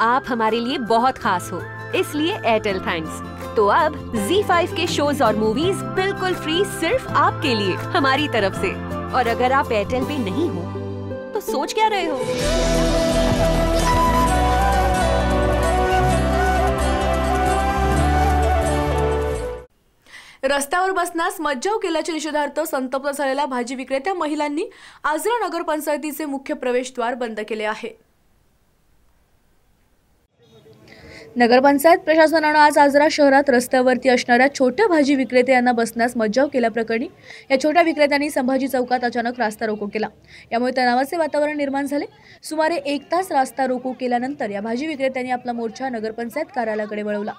आप हमारे लिए बहुत खास हो। इसलिए एयरटेल थैंक्स तो अब Z5 के शोज़ और मूवीज़ बिल्कुल फ्री सिर्फ़ आपके लिए, हमारी तरफ़ से। और अगर आप एयरटेल पे नहीं हो तो सोच क्या रहे हो? रस्त्यावर बसण्यास मज्जाव केल्याच्या निषेधार्थ संतप्त झालेल्या भाजी विक्रेत्या महिलांनी आजरा नगरपंचायतीचे मुख्य प्रवेशद्वार बंद केले आहे. नगरपंचायत प्रशासनानं आज आजरा शहरात रस्त्यावरती असणाऱ्या छोट्या भाजी विक्रेते यांना बसण्यास मज्जाव केल्याप्रकरणी या छोट्या विक्रेत्यांनी संभाजी चौकात अचानक रास्ता रोको केला. यामुळे तणावाचे वातावरण निर्माण झाले. सुमारे एक तास रास्ता रोको केल्यानंतर या भाजी विक्रेत्यांनी आपला मोर्चा नगरपंचायत कार्यालयाकडे वळवला.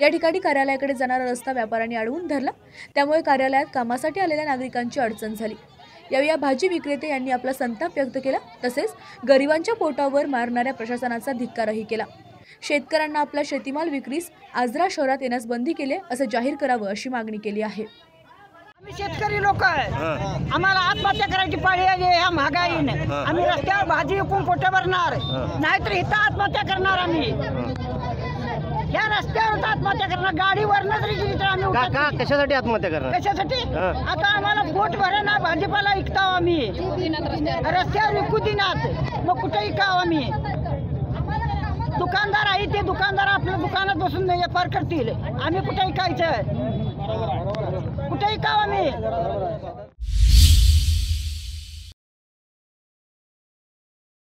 या ठिकाणी कार्यालयाकडे जाणारा रस्ता व्यापाऱ्यांनी अडवून धरला. त्यामुळे कार्यालयात कामासाठी आलेल्या नागरिकांची अडचण झाली. यावेळी या भाजी विक्रेते यांनी आपला संताप व्यक्त केला. तसेच गरिबांच्या पोटावर मारणाऱ्या प्रशासनाचा धिक्कारही केला. शेतकऱ्यांना आपला शेतीमाल विक्रीस आजरा शहरात येण्यास बंदी केले असं जाहीर करावं अशी मागणी केली आहे. आम्ही शेतकरी लोक आहे. आम्हाला आत्महत्या करायची पाळी आली ह्या महागाईने आम्ही रस्त्यावर भाजी विकून पोटे भरणार. नाहीतर इथं आत्महत्या करणार आम्ही. ह्या रस्त्यावर आत्महत्या करणार. गाडीवर जरी गेली तर आम्ही का उठत का नाही. कशासाठी आत्महत्या करणार? कशासाठी? हा. आता आम्हाला पोट भरणा भाजीपाला विकताव आम्ही. रस्त्यावर. विकू दिनात मग कुठे विकाव आम्ही? दुकानदार आहे ते दुकानदार आपल्या दुकानात बसून व्यापार करतील. आम्ही कुठे खायचं. कुठे खाऊ आम्ही.